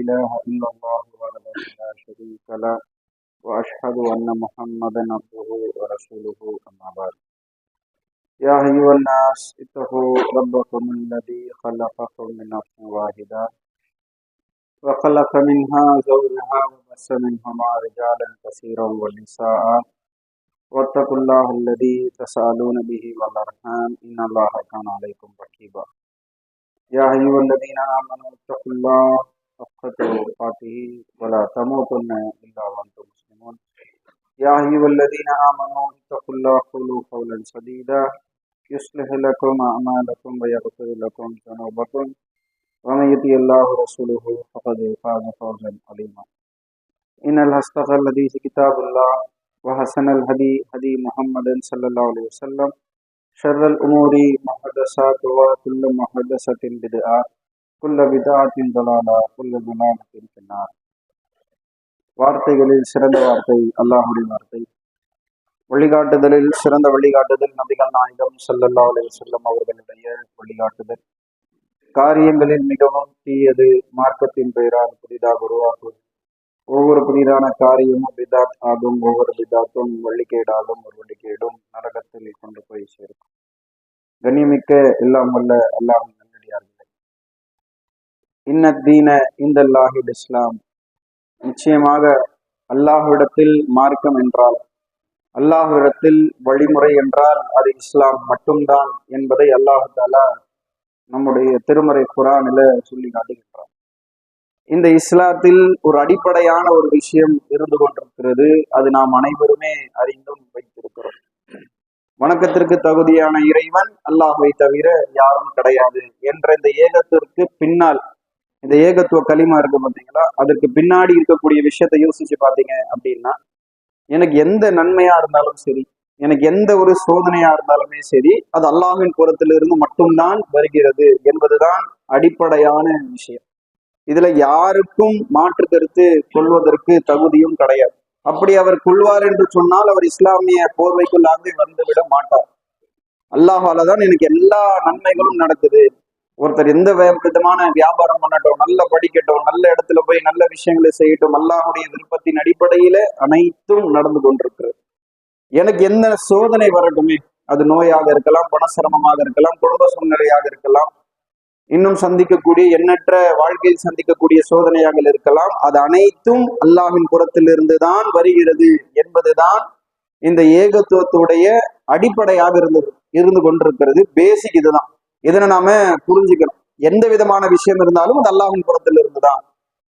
إله إلا الله وحده لا شريك له وأشهد أن محمدا عبده ورسوله أما بعد. يا أيها الناس اتقوا ربكم الذي خلقكم من نفس واحدة وخلق منها زوجها وبث منهما رجالا كثيرا ونساء. واتقوا الله الذي تسألون به والأرحام إن الله كان عليكم رقيبا. يا أيها الذين آمنوا اتقوا الله حق تقاته ولا تموتن إلا وأنتم مسلمون. يا أيها الذين آمنوا اتقوا الله قولوا قولا سديدا. يصلح لكم أعمالكم ويغفر لكم ذنوبكم. ومن يطع الله ورسوله فقد فاز فوزا عظيما. إن الأصدق الحديث كتاب الله وحسن الهدي هدي محمد صلى الله عليه وسلم. شر الأمور محدثاتها كل محدثة بدعة. குல்ல விதாத்தின் தொலாலா குல்ல வினாலத்தின் வார்த்தைகளில் சிறந்த வார்த்தை அல்லாஹுடைய வார்த்தை. வழிகாட்டுதலில் சிறந்த வழிகாட்டுதல் நபிகள் நாயகம் சல்லல்லா அலி செல்லம் அவர்களுடைய வழிகாட்டுதல். காரியங்களில் மிகவும் தீயது மார்க்கத்தின் பெயரால் புதிதாக உருவாக்குவது. ஒவ்வொரு புதிதான காரியமும் பிதாத் ஆகும் ஒவ்வொரு விதாத்தும் வள்ளிக்கேடாலும் ஒரு வள்ளிக்கேடும் நரகத்தில் கொண்டு போய் சேர்க்கும். கண்ணியமிக்க எல்லாம் வல்ல அல்லாஹ் இன்ன தீன இந்தல்லாஹில் இஸ்லாம். நிச்சயமாக அல்லாஹ்விடத்தில் மார்க்கம் என்றால் அல்லாஹ்விடத்தில் வழிமுறை என்றால் அது இஸ்லாம் மட்டும்தான் என்பதை அல்லாஹு தாலா நம்முடைய திருமறை குரானில சொல்லி காட்டுகின்றார் இந்த இஸ்லாத்தில் ஒரு அடிப்படையான ஒரு விஷயம் இருந்து கொண்டிருக்கிறது. அது நாம் அனைவருமே அறிந்தும் வைத்திருக்கிறோம். வணக்கத்திற்கு தகுதியான இறைவன் அல்லாஹுவை தவிர யாரும் கிடையாது என்ற இந்த ஏகத்திற்கு பின்னால் இந்த ஏகத்துவ களிமா இருக்கு பார்த்தீங்களா அதற்கு பின்னாடி இருக்கக்கூடிய விஷயத்தை யோசிச்சு பாத்தீங்க அப்படின்னா எனக்கு எந்த நன்மையா இருந்தாலும் சரி எனக்கு எந்த ஒரு சோதனையா இருந்தாலுமே சரி அது அல்லாஹின் புறத்திலிருந்து மட்டும்தான் வருகிறது என்பதுதான் அடிப்படையான விஷயம். இதுல யாருக்கும் மாற்று கருத்து கொள்வதற்கு தகுதியும் கிடையாது. அப்படி அவர் கொள்வார் என்று சொன்னால் அவர் இஸ்லாமிய போர்வைக்குள்ளாக வந்துவிட மாட்டார். அல்லாஹால தான் எனக்கு எல்லா நன்மைகளும் நடக்குது. ஒருத்தர் எந்த விதமான வியாபாரம் பண்ணட்டும் நல்ல படிக்கட்டும் நல்ல இடத்துல போய் நல்ல விஷயங்களை செய்யட்டும் அல்லாஹுடைய விருப்பத்தின் அடிப்படையில அனைத்தும் நடந்து கொண்டிருக்கிறது. எனக்கு எந்த சோதனை வரட்டுமே? அது நோயாக இருக்கலாம் பணசிரமமாக இருக்கலாம் குடும்ப சூழ்நிலையாக இருக்கலாம். இன்னும் சந்திக்கக்கூடிய எண்ணற்ற வாழ்க்கையில் சந்திக்கக்கூடிய சோதனையாக இருக்கலாம். அது அனைத்தும் அல்லாஹின் புறத்திலிருந்து தான் வருகிறது என்பதுதான் இந்த ஏகத்துவத்துடைய அடிப்படையாக இருந்தது இருந்து கொண்டிருக்கிறது. பேசிக் இதுதான். இதனை நாம புரிஞ்சுக்கணும். எந்த விதமான விஷயம் இருந்தாலும் அது அல்லாஹின் புறத்தில் இருந்துதான்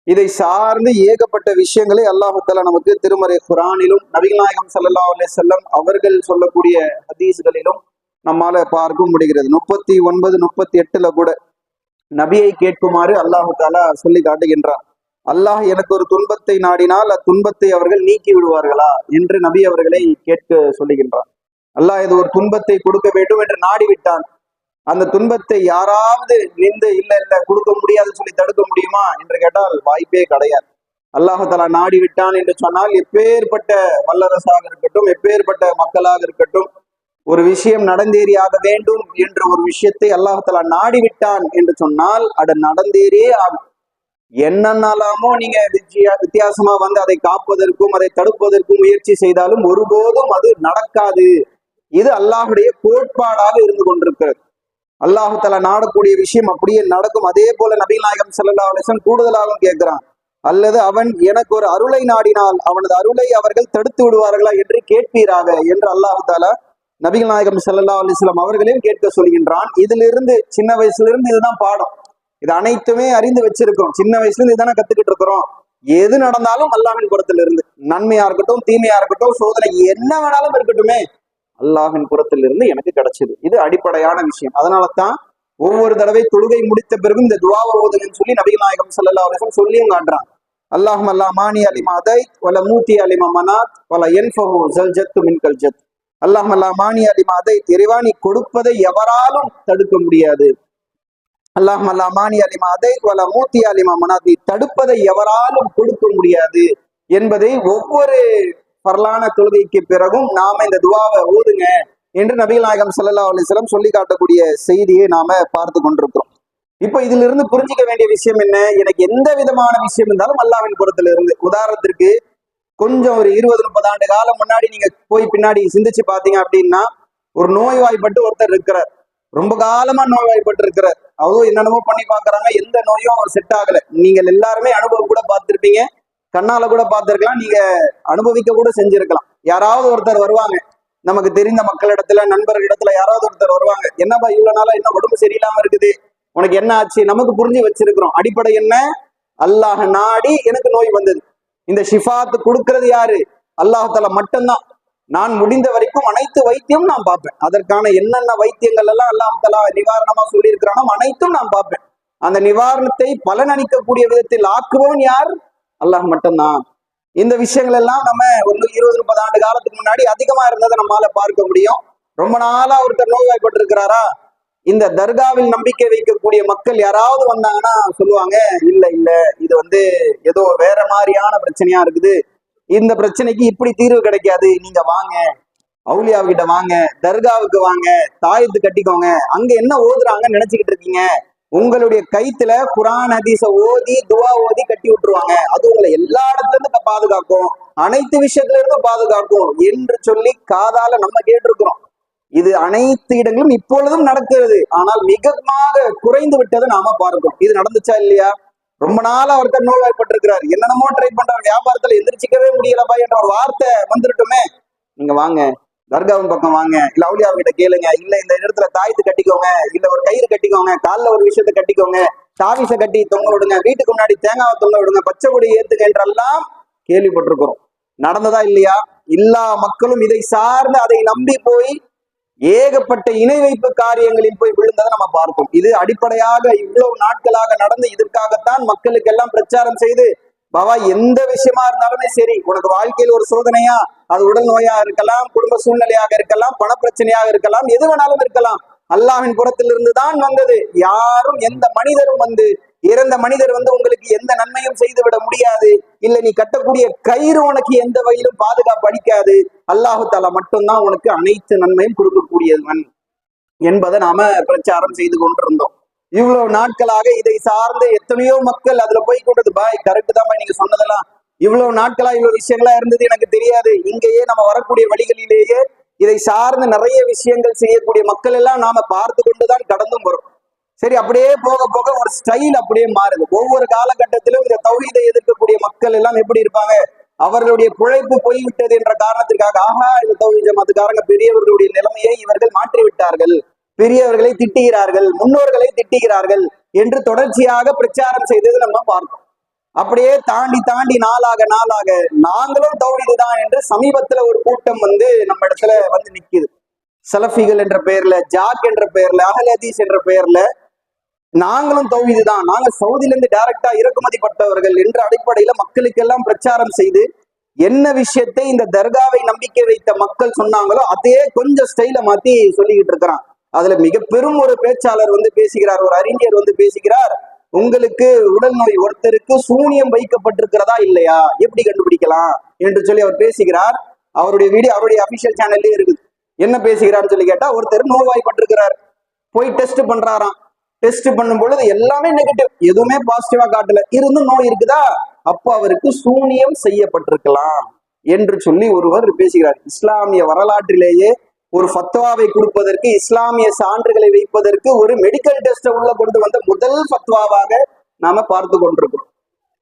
இதை சார்ந்து ஏகப்பட்ட விஷயங்களை அல்லாஹத்தால நமக்கு திருமறை குரானிலும் நபிகள் சல்லா அலே செல்லம் அவர்கள் சொல்லக்கூடிய ஹதீஸ்களிலும் நம்மால பார்க்க முடிகிறது. முப்பத்தி ஒன்பது முப்பத்தி எட்டுல கூட நபியை கேட்குமாறு அல்லாஹு சொல்லி காட்டுகின்றார் அல்லாஹ் எனக்கு ஒரு துன்பத்தை நாடினால் அத்துன்பத்தை அவர்கள் நீக்கி விடுவார்களா என்று நபி அவர்களை கேட்க சொல்லுகின்றார் அல்லாஹ் இது ஒரு துன்பத்தை கொடுக்க வேண்டும் என்று நாடி விட்டான் அந்த துன்பத்தை யாராவது நின்று இல்ல இல்ல கொடுக்க முடியாதுன்னு சொல்லி தடுக்க முடியுமா என்று கேட்டால் வாய்ப்பே கிடையாது. அல்லாஹு நாடி விட்டான் என்று சொன்னால் எப்பேற்பட்ட வல்லரசாக இருக்கட்டும் எப்பேற்பட்ட மக்களாக இருக்கட்டும் ஒரு விஷயம் நடந்தேறியாக வேண்டும் என்ற ஒரு விஷயத்தை அல்லாஹு தலா நாடி விட்டான் என்று சொன்னால் அது நடந்தேறியே ஆகும். என்னென்னலாமோ நீங்க வித்தியாசமா வந்து அதை காப்பதற்கும் அதை தடுப்பதற்கும் முயற்சி செய்தாலும் ஒருபோதும் அது நடக்காது. இது அல்லாஹுடைய கோட்பாடாக இருந்து கொண்டிருக்கிறது. அல்லாஹு தலா நாடக்கூடிய விஷயம் அப்படியே நடக்கும். அதே போல நபிநாயகம் நாயகம் கூடுதலாகவும் கேட்கிறான். அல்லது அவன் எனக்கு ஒரு அருளை நாடினால் அவனது அருளை அவர்கள் தடுத்து விடுவார்களா என்று கேட்பீராக என்று அல்லாஹு தாலா நபிகள் நாயகம் ஸல்லல்லாஹு அலிஸ்லாம் அவர்களையும் கேட்க சொல்கின்றான். இதிலிருந்து சின்ன வயசுல இருந்து இதுதான் பாடம். இது அனைத்துமே அறிந்து வச்சிருக்கோம் சின்ன வயசுல இருந்து இதான கத்துக்கிட்டு இருக்கிறோம். எது நடந்தாலும் அல்லாஹின் புறத்துல இருந்து நன்மையா இருக்கட்டும் தீமையா இருக்கட்டும் சோதனை என்ன வேணாலும் இருக்கட்டுமே. அல்லாஹின் புறத்திலிருந்து எனக்கு கிடைச்சது. இது அடிப்படையான விஷயம். அதனால தான் ஒவ்வொரு தடவை தொழுகை முடித்த பிறகும் இந்த துவாவை ஓதுங்கன்னு சொல்லி நபிகள் நாயகம் ஸல்லல்லாஹு சொல்லியும் காட்டுறாங்க அல்லாஹும் அல்லா மானி அலிமா அதை வல மூத்தி அலிமா மனாத் வல என் ஜல் ஜத். மின் கல்ஜத் அல்லாஹும் அல்லா மானி அலிமா அதை இறைவா நீ கொடுப்பதை எவராலும் தடுக்க முடியாது. அல்லாஹும் அல்லா மானி அலிமா அதை வல மூத்தி அலிமா மனாத் நீ தடுப்பதை எவராலும் கொடுக்க முடியாது என்பதை ஒவ்வொரு பரலான தொழுகைக்கு பிறகும் நாம இந்த துவாவை ஓதுங்க என்று நபிகள் நாயகம் சல்லா அலைஹி சொல்லி காட்டக்கூடிய செய்தியை நாம பார்த்து கொண்டிருக்கிறோம். இப்ப இதுல இருந்து புரிஞ்சுக்க வேண்டிய விஷயம் என்ன? எனக்கு எந்த விதமான விஷயம் இருந்தாலும் அல்லாவின் புறத்துல இருந்து. உதாரணத்திற்கு கொஞ்சம் ஒரு இருபது முப்பது ஆண்டு காலம் முன்னாடி நீங்க போய் பின்னாடி சிந்திச்சு பாத்தீங்க அப்படின்னா ஒரு நோய்வாய்ப்பட்டு ஒருத்தர் இருக்கிறார். ரொம்ப காலமா நோய்வாய்ப்பட்டு இருக்கிறார். அவரும் என்னென்னமோ பண்ணி பாக்குறாங்க எந்த நோயும் அவர் செட் ஆகல. நீங்கள் எல்லாருமே அனுபவம் கூட பார்த்திருப்பீங்க. கண்ணால கூட பார்த்திருக்கலாம். நீங்க அனுபவிக்க கூட செஞ்சிருக்கலாம். யாராவது ஒருத்தர் வருவாங்க. நமக்கு தெரிந்த மக்களிடத்துல நண்பர்களிடத்துல யாராவது ஒருத்தர் வருவாங்க. என்னப்பா இவ்வளவு நாளா என்ன உடம்பு சரியில்லாம இருக்குது? உனக்கு என்ன ஆச்சு? நமக்கு புரிஞ்சு வச்சிருக்கிறோம். அடிப்படை என்ன? அல்லாஹ் நாடி எனக்கு நோய் வந்தது. இந்த ஷிஃபாத்து கொடுக்கறது யாரு? அல்லாஹால மட்டும்தான். நான் முடிந்த வரைக்கும் அனைத்து வைத்தியம் நான் பார்ப்பேன். அதற்கான என்னென்ன வைத்தியங்கள் எல்லாம் அல்லாஹாலா நிவாரணமா சொல்லியிருக்கிறானோ அனைத்தும் நான் பார்ப்பேன். அந்த நிவாரணத்தை பலனளிக்கக்கூடிய விதத்தில் ஆக்குபவன் யார்? அல்லாஹ் மட்டும்தான். இந்த விஷயங்கள் எல்லாம் நம்ம ஒரு இருபது முப்பது ஆண்டு காலத்துக்கு முன்னாடி அதிகமா இருந்ததை நம்மளால பார்க்க முடியும். ரொம்ப நாளா ஒருத்தர் நோய்வாய்ப்பட்டு இருக்கிறாரா இந்த தர்காவில் நம்பிக்கை வைக்கக்கூடிய மக்கள் யாராவது வந்தாங்கன்னா சொல்லுவாங்க இல்ல இல்ல இது வந்து ஏதோ வேற மாதிரியான பிரச்சனையா இருக்குது. இந்த பிரச்சனைக்கு இப்படி தீர்வு கிடைக்காது. நீங்க வாங்க. அவுலியாவுக்கிட்ட கிட்ட வாங்க. தர்காவுக்கு வாங்க. தாயத்து கட்டிக்கோங்க. அங்க என்ன ஓதுறாங்கன்னு நினைச்சுக்கிட்டு இருக்கீங்க? உங்களுடைய கைத்துல குரான் ஹதீஸ ஓதி துவா ஓதி கட்டி விட்டுருவாங்க. அது உங்களை எல்லா இடத்துல இருந்து பாதுகாக்கும். அனைத்து விஷயத்துல இருந்து பாதுகாக்கும் என்று சொல்லி காதால நம்ம கேட்டிருக்கிறோம். இது அனைத்து இடங்களும் இப்பொழுதும் நடக்கிறது. ஆனால் மிகமாக குறைந்து விட்டதை நாம பார்க்கிறோம். இது நடந்துச்சா இல்லையா? ரொம்ப நாளா ஒருத்தர் நோய்வாய்ப்பட்டிருக்கிறார். என்னென்னமோ ட்ரை பண்றார் வியாபாரத்துல எந்திரிச்சிக்கவே முடியலப்பா என்ற ஒரு வார்த்தை வந்துருட்டுமே. நீங்க வாங்க. தர்காவின் பக்கம் வாங்க. இல்ல அவுலியா கிட்ட கேளுங்க. இல்ல இந்த இடத்துல தாயத்து கட்டிக்கோங்க. இல்ல ஒரு கயிறு கட்டிக்கோங்க. கால்ல ஒரு விஷயத்த கட்டிக்கோங்க. தாவிச கட்டி தொங்க விடுங்க. வீட்டுக்கு முன்னாடி தேங்காவை தொங்க விடுங்க. பச்சை கொடி ஏத்துங்க என்றெல்லாம் கேள்விப்பட்டிருக்கிறோம். நடந்ததா இல்லையா? எல்லா மக்களும் இதை சார்ந்து அதை நம்பி போய் ஏகப்பட்ட இணை வைப்பு காரியங்களில் போய் விழுந்ததை நம்ம பார்ப்போம். இது அடிப்படையாக இவ்வளவு நாட்களாக நடந்து இதற்காகத்தான் மக்களுக்கு எல்லாம் பிரச்சாரம் செய்து பாபா எந்த விஷயமா இருந்தாலுமே சரி உனக்கு வாழ்க்கையில் ஒரு சோதனையா அது உடல் நோயா இருக்கலாம் குடும்ப சூழ்நிலையாக இருக்கலாம் பண பிரச்சனையாக இருக்கலாம் எது வேணாலும் இருக்கலாம். அல்லாஹின் புறத்திலிருந்து தான் வந்தது. யாரும் எந்த மனிதரும் வந்து இறந்த மனிதர் வந்து உங்களுக்கு எந்த நன்மையும் செய்து விட முடியாது. இல்ல நீ கட்டக்கூடிய கயிறு உனக்கு எந்த வகையிலும் பாதுகாப்பு அளிக்காது. அல்லாஹு தாலா மட்டும்தான் உனக்கு அனைத்து நன்மையும் கொடுக்கக்கூடியவன் என்பதை நாம பிரச்சாரம் செய்து கொண்டிருந்தோம். இவ்வளவு நாட்களாக இதை சார்ந்து எத்தனையோ மக்கள் அதுல போய் கொண்டது பாய் கரெக்டு தான் நீங்க சொன்னதெல்லாம். இவ்வளவு நாட்களா இவ்வளவு விஷயங்களா இருந்தது எனக்கு தெரியாது. இங்கேயே நம்ம வரக்கூடிய வழிகளிலேயே இதை சார்ந்து நிறைய விஷயங்கள் செய்யக்கூடிய மக்கள் எல்லாம் நாம பார்த்து கொண்டுதான் கடந்தும் வரும். சரி அப்படியே போக போக ஒரு ஸ்டைல் அப்படியே மாறுது. ஒவ்வொரு காலகட்டத்திலும் இந்த தௌஹீதை எதிர்க்கக்கூடிய மக்கள் எல்லாம் எப்படி இருப்பாங்க? அவர்களுடைய பிழைப்பு போய்விட்டது என்ற காரணத்திற்காக ஆஹா இந்த தௌஹீத் ஜமாத்துக்காரங்க பெரியவர்களுடைய நிலைமையை இவர்கள் மாற்றி விட்டார்கள் பெரியவர்களை திட்டுகிறார்கள் முன்னோர்களை திட்டுகிறார்கள் என்று தொடர்ச்சியாக பிரச்சாரம் செய்தது நம்ம பார்த்தோம். அப்படியே தாண்டி தாண்டி நாளாக நாளாக நாங்களும் தௌஹீது என்று சமீபத்துல ஒரு கூட்டம் வந்து நம்ம இடத்துல வந்து நிக்குது. சலஃபிகள் என்ற பெயர்ல ஜாக் என்ற பெயர்ல அகலதீஸ் என்ற பெயர்ல நாங்களும் தௌஹீது நாங்க சவுதியில இருந்து டைரக்டா இறக்குமதிப்பட்டவர்கள் என்ற அடிப்படையில மக்களுக்கெல்லாம் பிரச்சாரம் செய்து என்ன விஷயத்தை இந்த தர்காவை நம்பிக்கை வைத்த மக்கள் சொன்னாங்களோ அதே கொஞ்சம் ஸ்டைல மாத்தி சொல்லிக்கிட்டு இருக்கிறான். அதுல மிக பெரும் ஒரு பேச்சாளர் வந்து பேசுகிறார் ஒரு அறிஞர் வந்து பேசுகிறார். உங்களுக்கு உடல் நோய் ஒருத்தருக்கு சூனியம் வைக்கப்பட்டிருக்கிறதா இல்லையா? எப்படி கண்டுபிடிக்கலாம் என்று சொல்லி அவர் பேசுகிறார். அவருடைய வீடியோ அவருடைய அபிஷியல் சேனல்லே இருக்குது. என்ன பேசுகிறார்னு சொல்லி கேட்டா ஒருத்தர் நோய்வாய்ப்பட்டிருக்கிறார். போய் டெஸ்ட் பண்றாராம். டெஸ்ட் பண்ணும் பொழுது எல்லாமே நெகட்டிவ் எதுவுமே பாசிட்டிவா காட்டல. இருந்தும் நோய் இருக்குதா? அப்போ அவருக்கு சூனியம் செய்யப்பட்டிருக்கலாம் என்று சொல்லி ஒருவர் பேசுகிறார். இஸ்லாமிய வரலாற்றிலேயே ஒரு ஃபத்வாவை கொடுப்பதற்கு இஸ்லாமிய சான்றுகளை வைப்பதற்கு ஒரு மெடிக்கல் டெஸ்ட்டை உள்ள கொண்டு வந்த முதல் ஃபத்வாவாக நாம பார்த்து கொண்டிருக்கிறோம்.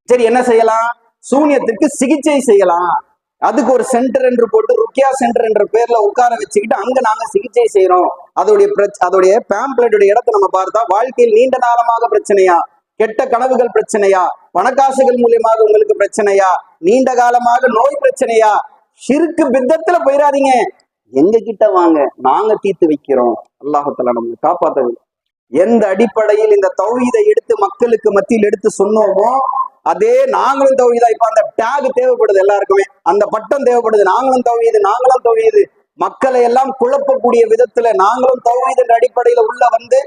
சரி என்ன செய்யலாம்? சூனியத்திற்கு சிகிச்சை செய்யலாம். அதுக்கு ஒரு சென்டர் என்று போட்டு ருக்கியா சென்டர் என்ற பேர்ல உட்கார வச்சுக்கிட்டு அங்க நாங்க சிகிச்சை செய்யறோம் அதோடைய அதோடைய பேம்ப்ளேட்டுடைய இடத்தை நம்ம பார்த்தா வாழ்க்கையில் நீண்ட காலமாக பிரச்சனையா? கெட்ட கனவுகள் பிரச்சனையா? பணக்காசுகள் மூலியமாக உங்களுக்கு பிரச்சனையா? நீண்ட காலமாக நோய் பிரச்சனையா? சிறுக்கு பித்தத்துல போயிடாதீங்க எங்க கிட்ட வாங்க நாங்க தீர்த்து வைக்கிறோம். அல்லாஹத்துல நம்ம காப்பாத்த எந்த அடிப்படையில் இந்த தௌஹீதை எடுத்து மக்களுக்கு மத்தியில் எடுத்து சொன்னோமோ அதே நாங்களும் தௌஹீதா. இப்ப அந்த டேக் தேவைப்படுது எல்லாருக்குமே. அந்த பட்டம் தேவைப்படுது. நாங்களும் தௌஹீது நாங்களும் தௌஹீது. மக்களை எல்லாம் குழப்பக்கூடிய விதத்துல நாங்களும் தௌஹீது அடிப்படையில உள்ள வந்து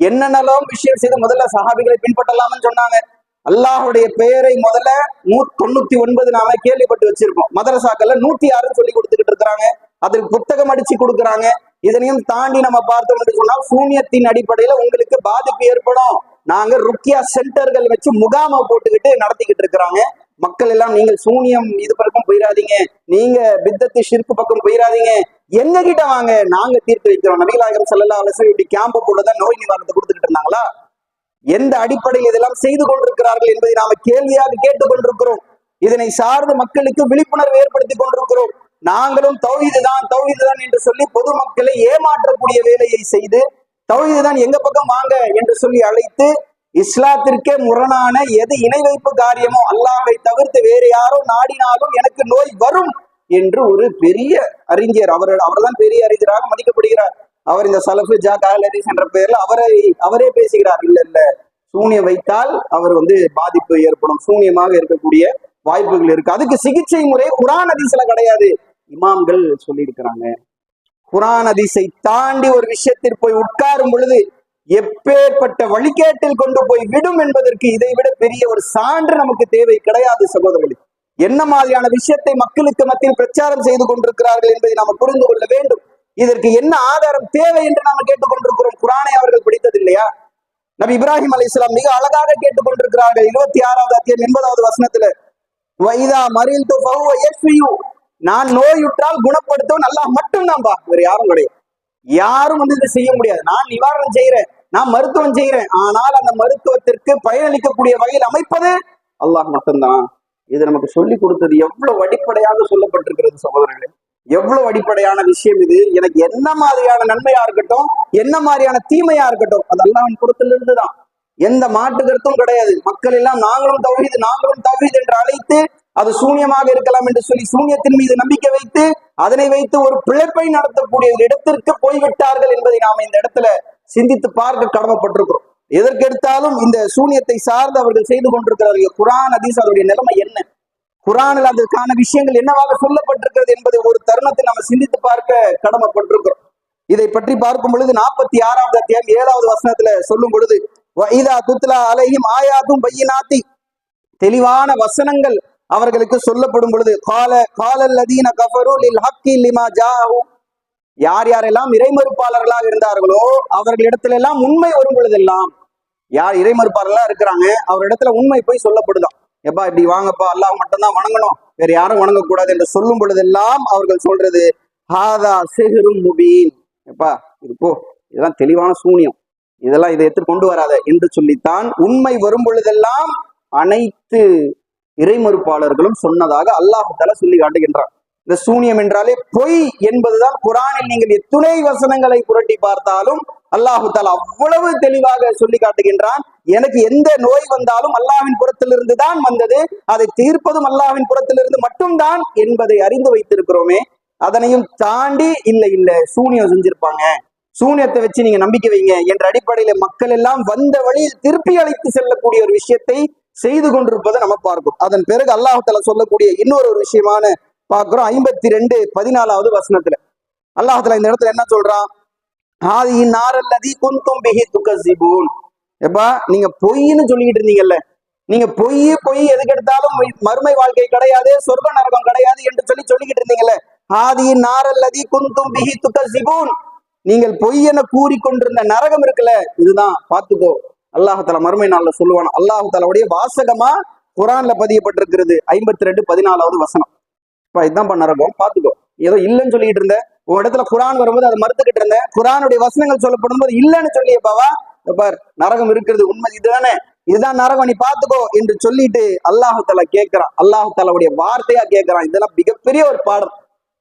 என்னென்னலாம் விஷயம் செய்து முதல்ல சஹாபிகளை பின்பற்றலாம்னு சொன்னாங்க. அல்லாஹுடைய பெயரை முதல்ல நூ தொண்ணூத்தி ஒன்பது நாம கேள்விப்பட்டு வச்சிருக்கோம். மதரசாக்கள்ல நூத்தி ஆறுன்னு சொல்லி கொடுத்துக்கிட்டு இருக்கிறாங்க. அதுக்கு புத்தகம் அடிச்சு கொடுக்குறாங்க. இதனையும் தாண்டி நம்ம பார்த்தோம் என்று சொன்னால் அடிப்படையில உங்களுக்கு பாதிப்பு ஏற்படும். நாங்க ருக்கியா சென்டர்கள் வச்சு முகாமை போட்டுக்கிட்டு நடத்திக்கிட்டு இருக்கிறாங்க. மக்கள் எல்லாம் நீங்கள் சூனியம் இது பக்கம் போயிடாதீங்க நீங்க பித்தத்து ஷிற்கு பக்கம் போயிடாதீங்க எங்க கிட்ட வாங்க நாங்க தீர்த்து வைக்கிறோம். நபிகளாகரம் செல்லல்லா அலசி இப்படி கேம்ப போட்டுதான் நோய் நிவாரணத்தை கொடுத்துக்கிட்டு இருந்தாங்களா? எந்த அடிப்படையில் இதெல்லாம் செய்து கொண்டிருக்கிறார்கள் என்பதை நாம கேள்வியாக கேட்டுக் கொண்டிருக்கிறோம் இதனை சார்ந்து மக்களுக்கு விழிப்புணர்வு ஏற்படுத்தி கொண்டிருக்கிறோம். நாங்களும் தௌஹீது தான் தௌஹீது தான் என்று சொல்லி பொதுமக்களை ஏமாற்றக்கூடிய வேலையை செய்து தௌஹீது தான் எங்க பக்கம் வாங்க என்று சொல்லி அழைத்து இஸ்லாத்திற்கே முரணான எது இணை வைப்பு காரியமோ அல்லாஹை தவிர்த்து வேறு யாரோ நாடினாலும் எனக்கு நோய் வரும் என்று ஒரு பெரிய அறிஞர் அவர் அவர்தான் பெரிய அறிஞராக மதிக்கப்படுகிறார். அவர் இந்த சலஃபு ஜா காலரிஸ் என்ற பெயர்ல அவரை அவரே பேசுகிறார். இல்ல இல்ல. சூனியம் வைத்தால் அவர் வந்து பாதிப்பு ஏற்படும். சூனியமாக இருக்கக்கூடிய வாய்ப்புகள் இருக்கு. அதுக்கு சிகிச்சை முறை குரான் அதிசல கிடையாது. இமாம்கள் சொல்லி இருக்கிறாங்க குரான் அதிசை தாண்டி ஒரு விஷயத்தில் போய் உட்காரும் பொழுது எப்பேற்பட்ட வழிகேட்டில் கொண்டு போய் விடும் என்பதற்கு இதை விட பெரிய ஒரு சான்று நமக்கு தேவை கிடையாது சகோதரர்களே. என்ன மாதிரியான விஷயத்தை மக்களுக்கு மத்தியில் பிரச்சாரம் செய்து கொண்டிருக்கிறார்கள் என்பதை நாம் புரிந்து கொள்ள வேண்டும். இதற்கு என்ன ஆதாரம் தேவை என்று நாம் கேட்டுக்கொண்டிருக்கிறோம். குரானை அவர்கள் படித்தது இல்லையா நபி இப்ராஹிம் அலி இஸ்லாம் மிக அழகாக கேட்டுக்கொண்டிருக்கிறார்கள். இருபத்தி ஆறாவது அத்தியம் எண்பதாவது வசனத்துல வைதா மறில் நான் நோயுற்றால் குணப்படுத்தவும் நல்லா மட்டும்தான் பா வேற யாரும் கிடையாது. யாரும் வந்து இதை செய்ய முடியாது. நான் நிவாரணம் செய்யறேன் நான் மருத்துவம் செய்யறேன் ஆனால் அந்த மருத்துவத்திற்கு பயனளிக்கக்கூடிய வகையில் அமைப்பது அல்லாஹ் மட்டும்தான். இது நமக்கு சொல்லி கொடுத்தது எவ்வளவு அடிப்படையாக சொல்லப்பட்டிருக்கிறது சகோதரர்களே. எவ்வளவு அடிப்படையான விஷயம் இது? எனக்கு என்ன மாதிரியான நன்மையா இருக்கட்டும் என்ன மாதிரியான தீமையா இருக்கட்டும் அதெல்லாம் அவன் புறத்திலிருந்து தான் எந்த மாற்று கருத்தும் கிடையாது. மக்கள் எல்லாம் நாங்களும் தவறிது நாங்களும் தவறிது என்று அழைத்து அது சூன்யமாக இருக்கலாம் என்று சொல்லி சூன்யத்தின் மீது நம்பிக்கை வைத்து அதனை வைத்து ஒரு பிழைப்பை நடத்தக்கூடிய ஒரு இடத்திற்கு போய்விட்டார்கள் என்பதை நாம இந்த இடத்துல சிந்தித்து பார்க்க கடமைப்பட்டிருக்கிறோம். எதற்கெடுத்தாலும் இந்த சூனியத்தை சார்ந்து அவர்கள் செய்து கொண்டிருக்கிறார்கள். குரான் அதீஸ் அவருடைய நிலைமை என்ன? குரானில் அதற்கான விஷயங்கள் என்னவாக சொல்லப்பட்டிருக்கிறது என்பதை ஒரு தருணத்தை நம்ம சிந்தித்து பார்க்க கடமைப்பட்டிருக்கிறோம். இதை பற்றி பார்க்கும் பொழுது நாற்பத்தி ஆறாவது அத்தியாயம் ஏழாவது வசனத்துல சொல்லும் பொழுது வைதா துத்லா அலையும் ஆயாதும் பையினாத்தி. தெளிவான வசனங்கள் அவர்களுக்கு சொல்லப்படும் பொழுது கால காலல்லதீன கஃபரு லில் ஹக்கி லிமா ஜாஹு யார் யாரெல்லாம் இறைமறுப்பாளர்களாக இருந்தார்களோ அவர்களிடத்துல எல்லாம் உண்மை வரும் பொழுதெல்லாம் யார் இறைமறுப்பாளர்களா இருக்கிறாங்க அவரிடத்துல உண்மை போய் சொல்லப்படுதாம் எப்பா இப்படி வாங்கப்பா அல்லாஹ் மட்டும்தான் வணங்கணும். வேற யாரும் வணங்கக்கூடாது என்று சொல்லும் பொழுதெல்லாம் அவர்கள் சொல்றது ஹாதா சிஹரும் முபீன். எப்பா இது போ இதெல்லாம் தெளிவான சூனியம். இதெல்லாம் இதை எடுத்து கொண்டு வராத என்று சொல்லித்தான் உண்மை வரும் பொழுதெல்லாம் அனைத்து இறைமறுப்பாளர்களும் சொன்னதாக அல்லாஹால சொல்லி காட்டுகின்றான். இந்த சூனியம் என்றாலே பொய் என்பதுதான் குரானில் நீங்கள் எத்துணை வசனங்களை புரட்டி பார்த்தாலும் அல்லாஹு தால் அவ்வளவு தெளிவாக சொல்லி காட்டுகின்றான். எனக்கு எந்த நோய் வந்தாலும் அல்லாஹ்வின் புறத்திலிருந்து தான் வந்தது. அதை தீர்ப்பதும் அல்லாவின் புறத்திலிருந்து மட்டும்தான் என்பதை அறிந்து வைத்திருக்கிறோமே. அதனையும் தாண்டி இல்லை இல்லை சூனியம் செஞ்சிருப்பாங்க. சூனியத்தை வச்சு நீங்க நம்பிக்கை வைங்க என்ற அடிப்படையில மக்கள் எல்லாம் வந்த வழியில் திருப்பி அழைத்து செல்லக்கூடிய ஒரு விஷயத்தை செய்து கொண்டிருப்பதை நம்ம பார்க்கும் அதன் பிறகு அல்லாஹால சொல்லக்கூடிய இன்னொரு ஒரு விஷயமான பார்க்கிறோம். ஐம்பத்தி ரெண்டு பதினாலாவது வசனத்துல. அல்லாஹத்துல இந்த இடத்துல என்ன சொல்றான்? ஆதி நாரல்லதி குந்தும் பிஹி துகசிபூன் எப்பா நீங்க பொய்ன்னு சொல்லிக்கிட்டு இருந்தீங்கல்ல. நீங்க பொய் பொய் எதுக்கு எடுத்தாலும் மறுமை வாழ்க்கை கிடையாது சொர்க்க நரகம் கிடையாது என்று சொல்லி சொல்லிக்கிட்டு இருந்தீங்கல்ல. ஆதி நாரல்லதி குந்தும் பிஹி துகசிபூன் நீங்கள் பொய் என கூறிக்கொண்டிருந்த நரகம் இருக்குல்ல இதுதான். பார்த்துக்கோ. அல்லாஹால மறுமை நாள்ல சொல்லுவான். அல்லாஹாலாவுடைய வாசகமா குரான்ல பதியப்பட்டிருக்கிறது. ஐம்பத்தி ரெண்டு பதினாலாவது வசனம். இப்ப இதுதான் நரகம் பாத்துக்கோ. ஏதோ இல்லைன்னு சொல்லிட்டு இருந்த. உன் இடத்துல குரான் வரும்போது அதை மறுத்துக்கிட்டு இருந்தேன் குரானுடைய வசனங்கள் சொல்லப்படும் போது இல்லைன்னு சொல்லியப்பாவா பார் நரகம் இருக்கிறது உண்மை. இதுதானே. இதுதான் நரகம். நீ பாத்துக்கோ என்று சொல்லிட்டு அல்லாஹால கேட்கிறான். அல்லாஹாலுடைய வார்த்தையா கேட்கிறான். இதெல்லாம் மிகப்பெரிய ஒரு பாடம்.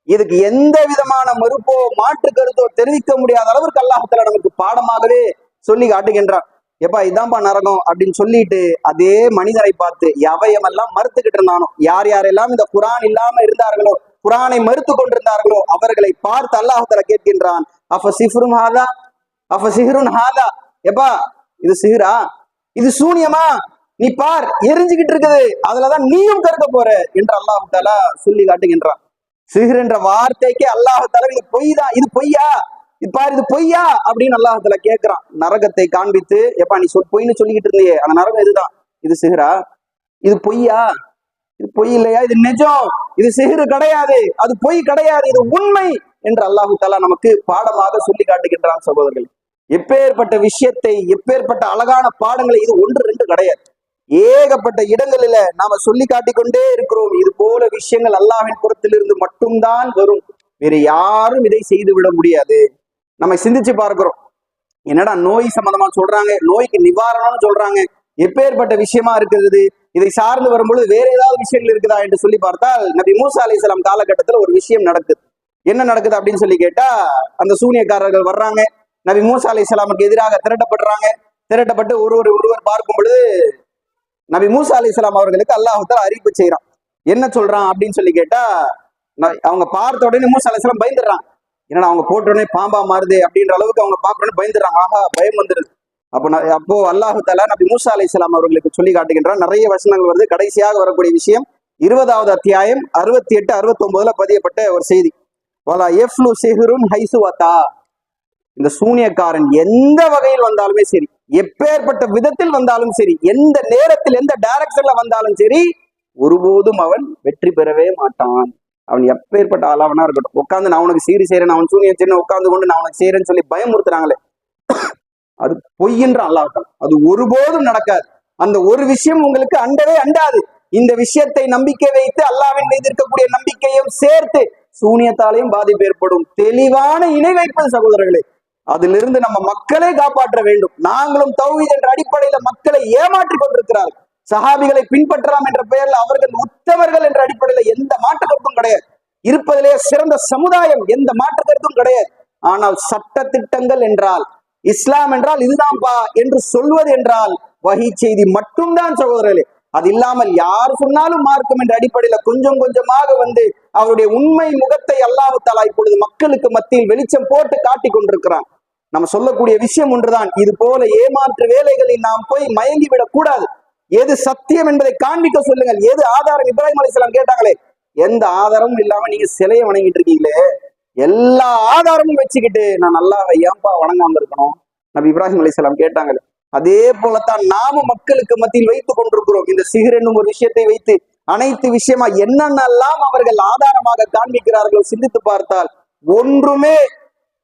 இதுக்கு எந்த விதமான மறுப்போ மாற்று கருத்தோ தெரிவிக்க முடியாத அளவிற்கு அல்லாஹால நமக்கு பாடமாகவே சொல்லி காட்டுகின்றான். எப்பா இதான்ப்பா நரகம் அப்படின்னு சொல்லிட்டு அதே மனிதரை பார்த்து எவையமெல்லாம் மறுத்துக்கிட்டு இருந்தானோ யார் யாரெல்லாம் இந்த குரான் இல்லாம இருந்தார்களோ குரானை மறுத்து கொண்டிருந்தார்களோ அவர்களை பார்த்து அல்லாஹால கேட்கின்றான் அஃப சிஃப்ரும் ஹாதா? அஃப சிஹருன் ஹாதா? எப்பா இது சிஹ்ரா? இது சூனியமா? நீ பார் எரிஞ்சுக்கிட்டு இருக்குது. அதுலதான் நீயும் கருக்க போற என்று அல்லாஹு தாலா சொல்லி காட்டுகின்றான். சிஹர் என்ற வார்த்தைக்கே அல்லாஹு தாலா இது பொய் தான் இது பொய்யா? பாரு இது பொய்யா? அப்படின்னு அல்லாஹத்துல கேட்கிறான் நரகத்தை காண்பித்து எப்பா நீ சொல் பொய்ன்னு சொல்லிக்கிட்டு இருந்தியே. அந்த நரகம் இதுதான். இது சிகரா இது பொய்யா? இது பொய் இல்லையா? இது நிஜம். இது சிஹரு கிடையாது. அது பொய் கிடையாது. இது உண்மை என்று அல்லாஹு தாலா நமக்கு பாடமாக சொல்லி காட்டுகின்றான் சகோதரர்கள். எப்பேற்பட்ட விஷயத்தை எப்பேற்பட்ட அழகான பாடங்களை இது ஒன்று ரெண்டு கிடையாது. ஏகப்பட்ட இடங்களில நாம சொல்லி காட்டிக்கொண்டே இருக்கிறோம். இது போல விஷயங்கள் அல்லாஹ்வின் புறத்திலிருந்து மட்டும்தான் வரும். வேற யாரும் இதை செய்து விட முடியாது. நம்ம சிந்திச்சு பார்க்கிறோம். என்னடா நோய் சம்பந்தமா சொல்றாங்க? நோய்க்கு நிவாரணம்னு சொல்றாங்க. எப்பேற்பட்ட விஷயமா இருக்குது இதை சார்ந்து வரும்பொழுது வேற ஏதாவது விஷயங்கள் இருக்குதா என்று சொல்லி பார்த்தால் நபி மூசா அலைஹிஸ்ஸலாம் காலகட்டத்துல ஒரு விஷயம் நடக்குது. என்ன நடக்குது அப்படின்னு சொல்லி கேட்டா அந்த சூனியக்காரர்கள் வர்றாங்க. நபி மூசா அலைஹிஸ்ஸலாமுக்கு எதிராக திரட்டப்படுறாங்க. திரட்டப்பட்டு ஒருவர் ஒருவர் பார்க்கும் பொழுது நபி மூசா அலிசலாம் அவர்களுக்கு அல்லாஹால அறிவிப்பு செய்யறான் என்ன சொல்றான் அப்படின்னு சொல்லி கேட்டா ந- அவங்க பார்த்த உடனே மூசா அலைஹிஸ்ஸலாம் பயந்துடுறாங்க என்னடா அவங்க போட்ட உடனே பாம்பா மாறுது அப்படின்ற அளவுக்கு அவங்க பார்க்க பயந்துடுறாங்க. ஆஹா பயம் வந்துருது அப்போ நான் அப்போ அல்லாஹு தாலா நபி மூசா அலைஹிஸ்ஸலாம் அவர்களுக்கு சொல்லி காட்டுகின்றான். நிறைய வசனங்கள் வருது. கடைசியாக வரக்கூடிய விஷயம் இருபதாவது அத்தியாயம் அறுபத்தி எட்டு அறுபத்தி ஒன்பதுல பதியப்பட்ட ஒரு செய்தி. வலா எஃப்லு சிஹ்ருன் ஹைசுவத்தா இந்த சூனியக்காரன் எந்த வகையில் வந்தாலுமே சரி எப்பேற்பட்ட விதத்தில் வந்தாலும் சரி எந்த நேரத்தில் எந்த டைரக்ஷன்ல வந்தாலும் சரி ஒருபோதும் அவன் வெற்றி பெறவே மாட்டான். அவன் எப்பேற்பட்ட ஆளாவனா இருக்கட்டும். உட்காந்து நான் உனக்கு சீரி செய்யறேன் அவன் சூனியம் சின்ன உட்காந்து கொண்டு நான் உனக்கு செய்யறேன்னு சொல்லி பயமுறுத்துறாங்களே. அது பொய்யின்ற அல்லாஹ் அது ஒருபோதும் நடக்காது. அந்த ஒரு விஷயம் உங்களுக்கு அண்டவே அண்டாது. இந்த விஷயத்தை நம்பிக்கை வைத்து அல்லாவின் மீது இருக்கக்கூடிய நம்பிக்கையும் சேர்த்து சூனியத்தாலையும் பாதிப்பு ஏற்படும். தெளிவான இணை வைப்பது சகோதரர்களே அதிலிருந்து நம்ம மக்களை காப்பாற்ற வேண்டும். நாங்களும் தௌஹீத் என்ற அடிப்படையில மக்களை ஏமாற்றிக் கொண்டிருக்கிறார்கள். சஹாபிகளை பின்பற்றலாம் என்ற பெயரில் அவர்கள் உத்தவர்கள் என்ற அடிப்படையில எந்த மாற்று கருத்தும் கிடையாது. இருப்பதிலே சிறந்த சமுதாயம் எந்த மாற்று கருத்தும் கிடையாது. ஆனால் சட்ட திட்டங்கள் என்றால் இஸ்லாம் என்றால் இதுதான்ப்பா என்று சொல்வது என்றால் வகை செய்தி மட்டும்தான் சகோதரர்களே. அது இல்லாமல் யார் சொன்னாலும் மார்க்கும் என்ற அடிப்படையில கொஞ்சம் கொஞ்சமாக வந்து அவருடைய உண்மை முகத்தை அல்லாஹு இப்பொழுது மக்களுக்கு மத்தியில் வெளிச்சம் போட்டு காட்டி கொண்டிருக்கிறான். நம்ம சொல்லக்கூடிய விஷயம் ஒன்றுதான். இது போல ஏமாற்று வேலைகளில் நாம் போய் மயங்கி விடக் கூடாது. எது சத்தியம் என்பதை காண்பிக்க சொல்லுங்கள். எது ஆதாரம்? இப்ராஹிம் அலிஸ்லாம் கேட்டாங்களே எந்த ஆதாரமும் இல்லாம நீங்க சிலையை வணங்கிட்டு இருக்கீங்களே? எல்லா ஆதாரமும் வச்சுக்கிட்டு நான் நல்லா ஏன்பா வணங்காம இருக்கணும்? நபி இப்ராஹிம் அலிஸ்லாம் கேட்டாங்களே அதே போலத்தான் நாம மக்களுக்கு மத்தியில் வைத்துக் கொண்டிருக்கிறோம். இந்த சிகர் என்னும் ஒரு விஷயத்தை வைத்து அனைத்து விஷயமா என்னென்னலாம் அவர்கள் ஆதாரமாக காண்பிக்கிறார்கள் சிந்தித்து பார்த்தால் ஒன்றுமே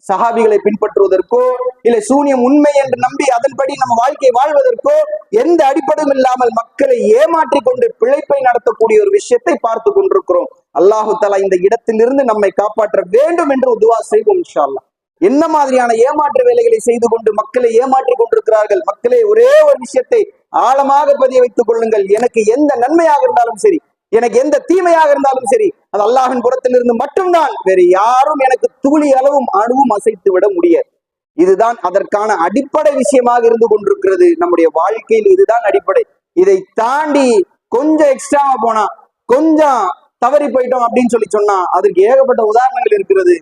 சஹாபிகளை பின்பற்றுவதற்கோ இல்லை சூனியம் உண்மை என்று நம்பி அதன்படி நம்ம வாழ்க்கை வாழ்வதற்கோ எந்த அடிப்படையும் இல்லாமல் மக்களை ஏமாற்றி கொண்டு பிழைப்பை நடத்தக்கூடிய ஒரு விஷயத்தை பார்த்து கொண்டிருக்கிறோம். அல்லாஹு தலா இந்த இடத்திலிருந்து நம்மை காப்பாற்ற வேண்டும் என்று உதுவா செய்வோம் இன்ஷால்லா என்ன மாதிரியான ஏமாற்று வேலைகளை செய்து கொண்டு மக்களை ஏமாற்றி கொண்டிருக்கிறார்கள்? மக்களே ஒரே ஒரு விஷயத்தை ஆழமாக பதிய வைத்துக் கொள்ளுங்கள். எனக்கு எந்த நன்மையாக இருந்தாலும் சரி எனக்கு எந்த தீமையாக இருந்தாலும் சரி அது அல்லாஹின் புறத்திலிருந்து மட்டும்தான். வேறு யாரும் எனக்கு துளி அளவும் அணுவும் அசைத்து விட முடியாது. இதுதான் அதற்கான அடிப்படை விஷயமாக இருந்து கொண்டிருக்கிறது. நம்முடைய வாழ்க்கையில் இதுதான் அடிப்படை. இதை தாண்டி கொஞ்சம் எக்ஸ்ட்ராவா போனா கொஞ்சம் தவறி போயிட்டோம் அப்படின்னு சொல்லி சொன்னா அதற்கு ஏகப்பட்ட உதாரணங்கள் இருக்கிறது.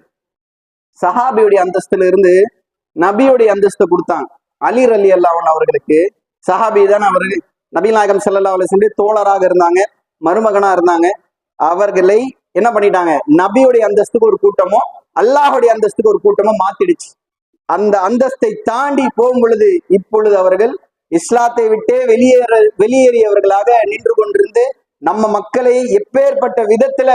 சஹாபியுடைய அந்தஸ்துல இருந்து நபியுடைய அந்தஸ்தை கொடுத்தாங்க அலி அலி அல்லாவன் அவர்களுக்கு. சஹாபி தான் அவர்கள் நபி நாயகம் ஸல்லல்லாஹு அலைஹி தோழராக இருந்தாங்க. மருமகனா இருந்தாங்க. அவர்களை என்ன பண்ணிட்டாங்க? நபியுடைய அந்தஸ்துக்கு ஒரு கூட்டமோ அல்லாஹுடைய அந்தஸ்துக்கு ஒரு கூட்டமோ மாத்திடுச்சு. அந்த அந்தஸ்தை தாண்டி போகும் பொழுது இப்பொழுது அவர்கள் இஸ்லாத்தை விட்டே வெளியேற வெளியேறியவர்களாக நின்று கொண்டிருந்து நம்ம மக்களை எப்பேற்பட்ட விதத்துல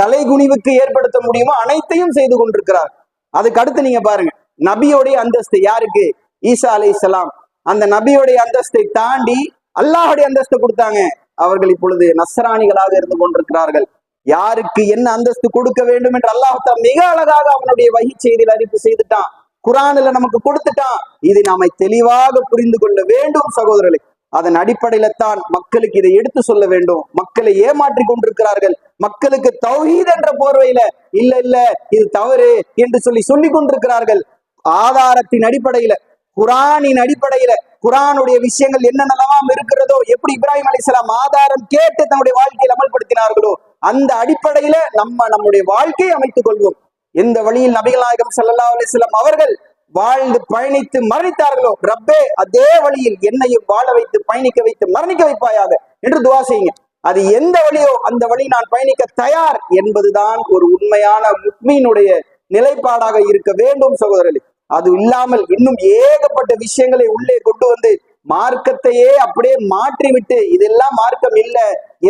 தலைகுனிவுக்கு ஏற்படுத்த முடியுமோ அனைத்தையும் செய்து கொண்டிருக்கிறார். அதுக்கு அடுத்து நீங்க பாருங்க. நபியோடைய அந்தஸ்து யாருக்கு? ஈசா அலைஹிஸ்ஸலாம் அந்த நபியோடைய அந்தஸ்தை தாண்டி அல்லாஹுடைய அந்தஸ்தை கொடுத்தாங்க. அவர்கள் இப்பொழுது நஸ்ராணிகளாக இருந்து கொண்டிருக்கிறார்கள். யாருக்கு என்ன அந்தஸ்து கொடுக்க வேண்டும் என்று அல்லாஹ் மிக அழகாக அவனுடைய வகி செய்தியில் அறிவிப்பு செய்துட்டான். குரானில் நமக்கு கொடுத்துட்டான். இதை நாம தெளிவாக புரிந்து கொள்ள வேண்டும் சகோதரர்களே. அதன் அடிப்படையில தான் மக்களுக்கு இதை எடுத்து சொல்ல வேண்டும். மக்களை ஏமாற்றி கொண்டிருக்கிறார்கள். மக்களுக்கு தௌஹீத் என்ற போர்வையில இல்ல இல்ல இது தவறு என்று சொல்லி சொல்லிக் கொண்டிருக்கிறார்கள். ஆதாரத்தின் அடிப்படையில குரானின் அடிப்படையில குரானுடைய விஷயங்கள் என்னென்னலாம் இருக்கிறதோ எப்படி இப்ராஹிம் அலிஸ்லாம் ஆதாரம் கேட்டு தன்னுடைய வாழ்க்கையில் அமல்படுத்தினார்களோ அந்த அடிப்படையில நம்ம நம்முடைய வாழ்க்கையை அமைத்துக் கொள்வோம். எந்த வழியில் நபிகள் நாயகம் சல்லா அலிஸ்லாம் அவர்கள் வாழ்ந்து பயணித்து மரணித்தார்களோ ரப்பே அதே வழியில் என்னையும் வாழ வைத்து பயணிக்க வைத்து மரணிக்க வைப்பாயாக என்று துவா செய்யுங்க. அது எந்த வழியோ அந்த வழி நான் பயணிக்க தயார் என்பதுதான் ஒரு உண்மையான முக்மீனுடைய நிலைப்பாடாக இருக்க வேண்டும் சகோதரர்களே. அது இல்லாமல் இன்னும் ஏகப்பட்ட விஷயங்களை உள்ளே கொண்டு வந்து மார்க்கத்தையே அப்படியே மாற்றிவிட்டு இதெல்லாம் மார்க்கம் இல்ல.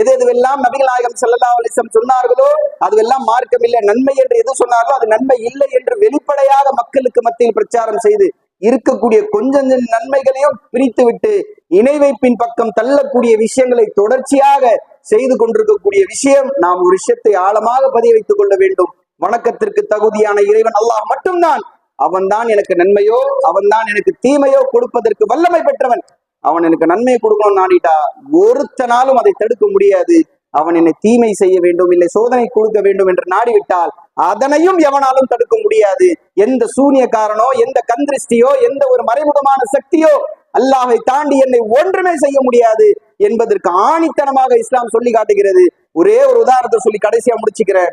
எது எதுவெல்லாம் நபிகள் நாயகம் செல்லல்லா அலிசம் சொன்னார்களோ அதுவெல்லாம் மார்க்கம் இல்லை. நன்மை என்று எது சொன்னார்களோ அது நன்மை இல்லை என்று வெளிப்படையாக மக்களுக்கு மத்தியில் பிரச்சாரம் செய்து இருக்கக்கூடிய கொஞ்சம் கொஞ்சம் நன்மைகளையும் பிரித்து விட்டு இணை வைப்பின் பக்கம் தள்ளக்கூடிய விஷயங்களை தொடர்ச்சியாக செய்து கொண்டிருக்கக்கூடிய விஷயம் நாம் ஒரு விஷயத்தை ஆழமாக பதிய வைத்துக் கொள்ள வேண்டும். வணக்கத்திற்கு தகுதியான இறைவன் அல்லாஹ் மட்டும்தான். அவன்தான் எனக்கு நன்மையோ அவன்தான் எனக்கு தீமையோ கொடுப்பதற்கு வல்லமை பெற்றவன். அவன் எனக்கு நன்மையை கொடுக்கணும்னு நாடிட்டா ஒருத்தனாலும் அதை தடுக்க முடியாது. அவன் என்னை தீமை செய்ய வேண்டும் இல்லை சோதனை கொடுக்க வேண்டும் என்று நாடிவிட்டால் அதனையும் எவனாலும் தடுக்க முடியாது. எந்த சூனியக்காரனோ எந்த கந்திருஷ்டியோ எந்த ஒரு மறைமுகமான சக்தியோ அல்லாஹை தாண்டி என்னை ஒன்றுமே செய்ய முடியாது என்பதற்கு ஆணித்தனமாக இஸ்லாம் சொல்லி காட்டுகிறது. ஒரே ஒரு உதாரணத்தை சொல்லி கடைசியா முடிச்சுக்கிறேன்.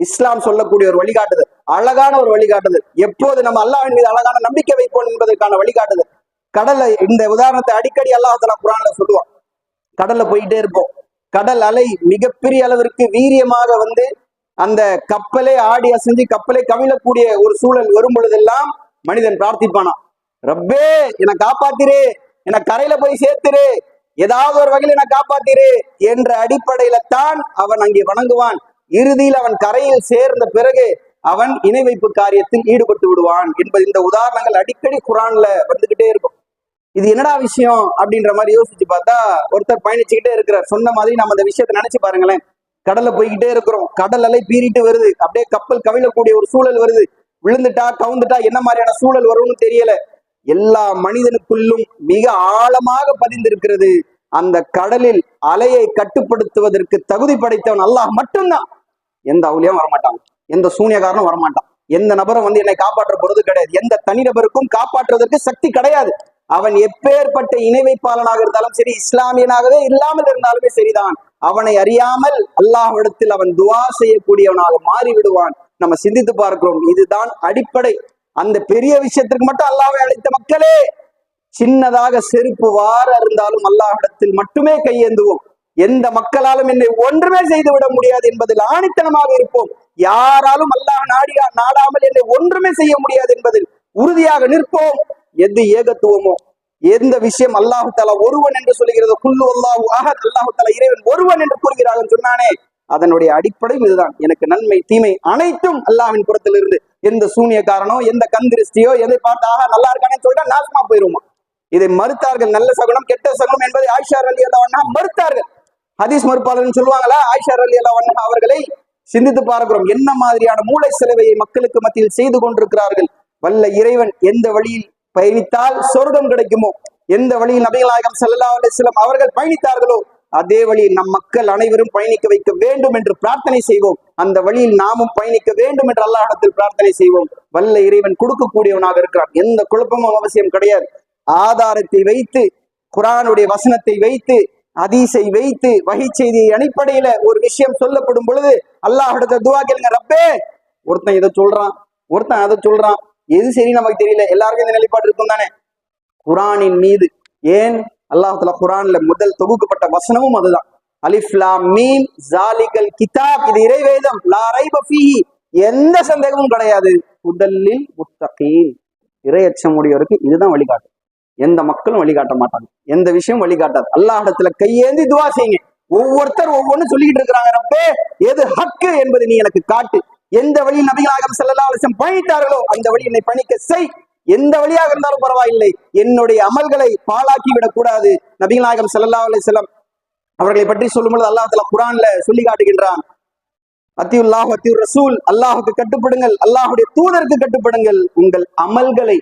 இஸ்லாம் சொல்லக்கூடிய ஒரு வழிகாட்டுதல் அழகான ஒரு வழிகாட்டுதல். எப்போது நம்ம அல்லாஹ் மீது அழகான நம்பிக்கை வைப்போம் என்பதற்கான வழிகாட்டுதல். கடல்ல இந்த உதாரணத்தை அடிக்கடி அல்லாஹ் குரான்ல சொல்லுவான். கடல்ல போயிட்டே இருப்போம். கடல் அலை மிகப்பெரிய அளவிற்கு வீரியமாக வந்து அந்த கப்பலே ஆடி அசைஞ்சு கப்பலே கவிழக்கூடிய ஒரு சூழல் வரும் பொழுதெல்லாம் மனிதன் பிரார்த்திப்பானா? ரப்பே என்னை காப்பாத்திரு. என்னை கரையில போய் சேர்த்துரு. ஏதாவது ஒரு வகையில என்னை காப்பாத்திரு என்ற அடிப்படையில தான் அவன் அங்கே வணங்குவான். இறுதியில் அவன் கரையில் சேர்ந்த பிறகு அவன் இணை வைப்பு காரியத்தில் ஈடுபட்டு விடுவான் என்பது இந்த உதாரணங்கள் அடிக்கடி குரான்ல வந்துகிட்டே இருக்கும். இது என்னடா விஷயம் அப்படின்ற மாதிரி யோசிச்சு பார்த்தா ஒருத்தர் பயணிச்சுக்கிட்டே இருக்கிறார். சொன்ன மாதிரி நம்ம அந்த விஷயத்தை நினைச்சு பாருங்களேன். கடல்ல போய்கிட்டே இருக்கிறோம். கடல் அலை பீறிட்டு வருது. அப்படியே கப்பல் கவிழக்கூடிய ஒரு சூழல் வருது. விழுந்துட்டா கவுந்துட்டா என்ன மாதிரியான சூழல் வரும்னு தெரியல. எல்லா மனிதனுக்குள்ளும் மிக ஆழமாக பதிந்திருக்கிறது அந்த கடலில் அலையை கட்டுப்படுத்துவதற்கு தகுதி படைத்தவன் அல்லாஹ் மட்டும்தான். எந்த அவுலியும் வரமாட்டாங்க எந்த சூனியக்காரனும் வரமாட்டான். எந்த நபரும் வந்து என்னை காப்பாற்ற போறது கிடையாது. எந்த தனிநபருக்கும் காப்பாற்றுவதற்கு சக்தி கிடையாது. அவன் எப்பேற்பட்ட இணை வைப்பாளனாக இருந்தாலும் சரி இஸ்லாமியனாகவே இல்லாமல் இருந்தாலுமே சரிதான். அவனை அறியாமல் அல்லாஹ்விடத்தில் அவன் துவா செய்யக்கூடியவனாக மாறி விடுவான் நம்ம சிந்தித்து பார்க்கிறோம். இதுதான் அடிப்படை. அந்த பெரிய விஷயத்திற்கு மட்டும் அல்லாவை அழைத்த மக்களே சின்னதாக செருப்பு வார இருந்தாலும் அல்லாஹிடத்தில் மட்டுமே கையேந்துவோம். எந்த மக்களாலும் என்னை ஒன்றுமே செய்து விட முடியாது என்பதில் ஆணித்தனமாக இருப்போம். யாராலும் அல்லாஹ் நாடியா நாடாமல் என்னை ஒன்றுமே செய்ய முடியாது என்பதில் உறுதியாக நிற்போம். எது ஏகத்துவமோ? எந்த விஷயம் அல்லாஹு தலா ஒருவன் என்று சொல்லுகிறது? குல்லு அல்லாஹு அஹத். அல்லாஹு தலா இறைவன் ஒருவன் என்று கூறுகிறார்கள் சொன்னானே. அதனுடைய அடிப்படையும் இதுதான். எனக்கு நன்மை தீமை அனைத்தும் அல்லாவின் புறத்திலிருந்து எந்த சூனியக்காரனோ எந்த கந்திருஷ்டியோ எதை பார்த்து ஆஹா நல்லா இருக்கானே சொல்லிட்டா நாசமா போயிருமா? இதை மறுத்தார்கள் நல்ல சகுனம் கெட்ட சகுனம் என்பதை ஆயிஷா அலி அல்லா மறுத்தார்கள். ஹதீஸ் மறுப்பாளர்னு சொல்லுவாங்களா ஆயிஷா அலி அல்லா அவர்களை சிந்தித்து பார்க்கிறோம். என்ன மாதிரியான மூளை செலவையை மக்களுக்கு மத்தியில் செய்து கொண்டிருக்கிறார்கள்? வல்ல இறைவன் எந்த வழியில் பயணித்தால் சொர்க்கம் கிடைக்குமோ? எந்த வழியில் நபிகள் நாயகம் ஸல்லல்லாஹு அலைஹி அவர்கள் பயணித்தார்களோ? அதே வழியில் நம் மக்கள் அனைவரும் பயணிக்க வைக்க வேண்டும் என்று பிரார்த்தனை செய்வோம். அந்த வழியில் நாமும் பயணிக்க வேண்டும் என்று அல்லாஹிடத்தில் பிரார்த்தனை செய்வோம். வல்ல இறைவன் கொடுக்கக்கூடியவனாக இருக்கிறான். எந்த குழப்பமும் அவசியம் கிடையாது. ஆதாரத்தை வைத்து குரானுடைய வசனத்தை வைத்து அதீசை வைத்து வகை செய்தி அடிப்படையில ஒரு விஷயம் சொல்லப்படும் பொழுது அல்லாஹ் அடுத்த துவா கேளுங்க ரப்பே ஒருத்தன் இதை சொல்றான் ஒருத்தன் அதை சொல்றான். எது சரி நமக்கு தெரியல எல்லாருக்கும் இந்த நிலைப்பாடு இருக்கும் தானே? குரானின் மீது ஏன்? அல்லாஹால குரான்ல முதல் தொகுக்கப்பட்ட வசனமும் அதுதான். அலிஃப்லாம் மீன் ஜாலிகல் கிதாப் இது இறைவேதம். லா எந்த சந்தேகமும் கிடையாது. முதலில் முத்தகீன் இறையச்சம் உடையவருக்கு இதுதான் வழிகாட்டு. எந்த மக்களும் வழிகாட்ட மாட்டாங்க. எந்த விஷயம் வழிகாட்டாது. அல்லாஹிடத்துல கையேந்தி துவா செய்யுங்க. ஒவ்வொருத்தர் ஒவ்வொன்னு சொல்லிக்கிட்டு இருக்கிறாங்க ரப்பே. எது ஹக்கு என்பதை நீ எனக்கு காட்டு. எந்த வழியில் நபிகளாகம் ஸல்லல்லாஹு அலசம் பணித்தார்களோ அந்த வழி என்னை பணிக்க செய். எந்த வழியாக இருந்தாலும் பரவாயில்லை. என்னுடைய அமல்களை பாழாக்கி விடக்கூடாது நபிகளாகம் ஸல்லல்லாஹு அலைஹி அவர்களை பற்றி சொல்லும்பொழுது அல்லாஹ் தஆலா குரான்ல சொல்லி காட்டுகின்றான். அத்தியுல்லாஹ் அத்தியுர் ரசூல். அல்லாஹுக்கு கட்டுப்படுங்கள். அல்லாஹுடைய தூதருக்கு கட்டுப்படுங்கள். உங்கள் அமல்களை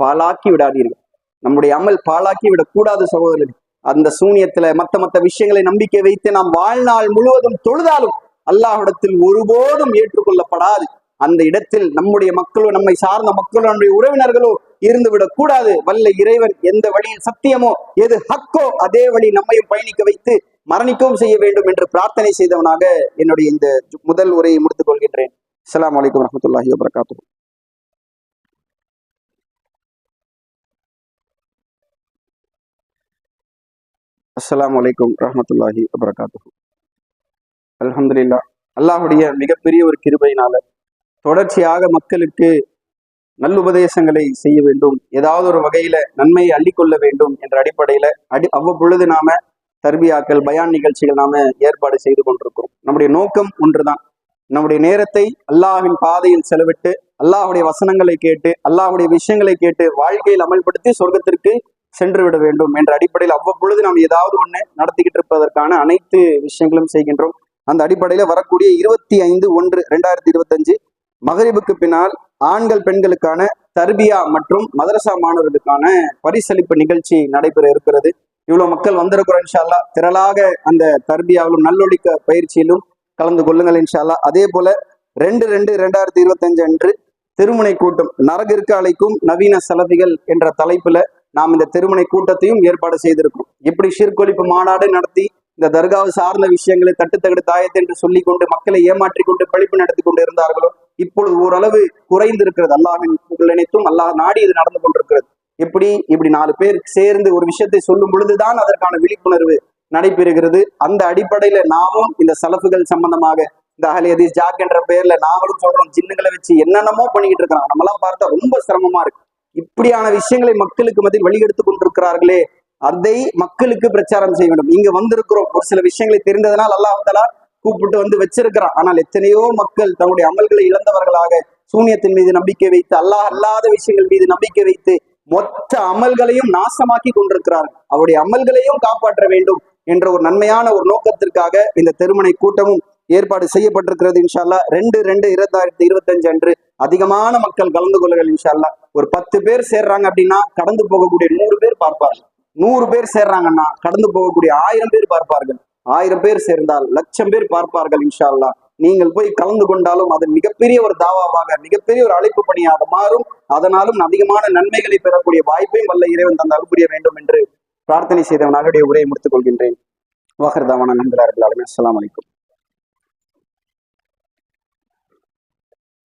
பாழாக்கி விடாதீர்கள். நம்முடைய அமல் பாழாக்கி விடக்கூடாது சகோதரர்கள். அந்த சூனியத்துல மத்த மத்த விஷயங்களை நம்பிக்கை வைத்து நாம் வாழ்நாள் முழுவதும் தொழுதாலும் அல்லாஹிடத்தில் ஒருபோதும் ஏற்றுக்கொள்ளப்படாது. அந்த இடத்தில் நம்முடைய மக்களோ நம்மை சார்ந்த மக்களோ நம்முடைய உறவினர்களோ இருந்து விடக்கூடாது. வல்ல இறைவன் எந்த வழியில் சத்தியமோ எது ஹக்கோ அதே வழி நம்மையும் பயணிக்க வைத்து மரணிக்கவும் செய்ய வேண்டும் என்று பிரார்த்தனை செய்தவனாக என்னுடைய இந்த முதல் உரையை முடித்துக் கொள்கின்றேன். அஸ்லாம் வலைக்கம் வரமத்துல்லாஹி வபரகாத்துஹு. அஸ்லாம் வலைக்கம் ரஹமத்துல்லாஹி வபரகாத்து அலமதுல்லா அல்லாஹ்வுடைய மிகப்பெரிய ஒரு கிருபையினால தொடர்ச்சியாக மக்களுக்கு நல்லுபதேசங்களை செய்ய வேண்டும். ஏதாவது ஒரு வகையில நன்மையை அள்ளிக்கொள்ள வேண்டும் என்ற அடிப்படையில அடி அவ்வப்பொழுது நாம தர்பியாக்கள் பயான் நிகழ்ச்சிகள் நாம ஏற்பாடு செய்து கொண்டிருக்கிறோம். நம்முடைய நோக்கம் ஒன்றுதான். நம்முடைய நேரத்தை அல்லாஹின் பாதையில் செலவிட்டு அல்லாஹுடைய வசனங்களை கேட்டு அல்லாஹுடைய விஷயங்களை கேட்டு வாழ்க்கையில் அமல்படுத்தி சொர்க்கத்திற்கு சென்று விட வேண்டும் என்ற அடிப்படையில் அவ்வப்பொழுது நாம் ஏதாவது ஒன்று நடத்திக்கிட்டு இருப்பதற்கான அனைத்து விஷயங்களும் செய்கின்றோம். அந்த அடிப்படையில் வரக்கூடிய இருபத்தி ஐந்து ஒன்று ரெண்டாயிரத்தி இருபத்தஞ்சு மகரிபுக்கு பின்னால் ஆண்கள் பெண்களுக்கான தர்பியா மற்றும் மதரசா மாணவர்களுக்கான பரிசளிப்பு நிகழ்ச்சி நடைபெற இருக்கிறது. இவ்வளவு மக்கள் வந்திருக்கிறோம் இன்ஷால்லா திரளாக அந்த தர்பியாவிலும் நல்லொழிக்க பயிற்சியிலும் கலந்து கொள்ளுங்கள் இன்ஷால்லா அதே போல ரெண்டு ரெண்டு ரெண்டாயிரத்தி இருபத்தஞ்சு அன்று திருமுனை கூட்டம் நரகிற்கு அழைக்கும் நவீன செலவிகள் என்ற தலைப்புல நாம் இந்த திருமண கூட்டத்தையும் ஏற்பாடு செய்திருக்கோம் இப்படி சீர்கொழிப்பு மாநாடு நடத்தி இந்த தர்காவை சார்ந்த விஷயங்களை தட்டுத்தகடு தாயத்து என்று சொல்லிக் கொண்டு மக்களை ஏமாற்றி கொண்டு பழிப்பு நடத்தி கொண்டு இருந்தார்களோ இப்பொழுது ஓரளவு குறைந்திருக்கிறது. அல்லாஹின் நினைத்தும் அல்லாஹ் நாடி இது நடந்து கொண்டிருக்கிறது. எப்படி இப்படி நாலு பேர் சேர்ந்து ஒரு விஷயத்தை சொல்லும் பொழுதுதான் அதற்கான விழிப்புணர்வு நடைபெறுகிறது. அந்த அடிப்படையில நாமும் இந்த சலப்புகள் சம்பந்தமாக இந்த அகலியதீஸ் ஜாக் என்ற பெயர்ல நாமளும் சொல்றோம். ஜின்னுகளை வச்சு என்னென்னமோ பண்ணிக்கிட்டு இருக்கிறாங்க. நம்மளாம் பார்த்தா ரொம்ப சிரமமா இருக்கு. இப்படியான விஷயங்களை மக்களுக்கு மத்தியில் வெளியெடுத்து கொண்டிருக்கிறார்களே அதை மக்களுக்கு பிரச்சாரம் செய்ய வேண்டும். இங்க வந்திருக்கிறோம். ஒரு சில விஷயங்களை தெரிந்ததனால் அல்லாஹாலா கூப்பிட்டு வந்து வச்சிருக்கிறான். ஆனால் எத்தனையோ மக்கள் தன்னுடைய அமல்களை இழந்தவர்களாக சூனியத்தின் மீது நம்பிக்கை வைத்து அல்லாஹ் அல்லாத விஷயங்கள் மீது நம்பிக்கை வைத்து மொத்த அமல்களையும் நாசமாக்கி கொண்டிருக்கிறார்கள். அவருடைய அமல்களையும் காப்பாற்ற வேண்டும் என்ற ஒரு நன்மையான ஒரு நோக்கத்திற்காக இந்த திருமணை கூட்டமும் ஏற்பாடு செய்யப்பட்டிருக்கிறது இன்ஷால்லா ரெண்டு ரெண்டு இரண்டாயிரத்தி இருபத்தஞ்சு அன்று அதிகமான மக்கள் கலந்து கொள்ளுங்கள் இன்ஷால்லா ஒரு பத்து பேர் சேர்றாங்க அப்படின்னா கடந்து போகக்கூடிய நூறு பேர் பார்ப்பார்கள். நூறு பேர் சேர்றாங்கன்னா கடந்து போகக்கூடிய ஆயிரம் பேர் பார்ப்பார்கள். ஆயிரம் பேர் சேர்ந்தால் லட்சம் பேர் பார்ப்பார்கள் இன்ஷால்லா நீங்கள் போய் கலந்து கொண்டாலும் அது மிகப்பெரிய ஒரு தாவாவாக மிகப்பெரிய ஒரு அழைப்பு பணியாக மாறும். அதனாலும் அதிகமான நன்மைகளை பெறக்கூடிய வாய்ப்பையும் வல்ல இறைவன் தந்த அருள் புரிய வேண்டும் என்று பிரார்த்தனை செய்தவனாக உரையை முடித்துக் கொள்கின்றேன். வாகர் தாவான நண்பர்கள் அஸ்லாம் வலைக்கும்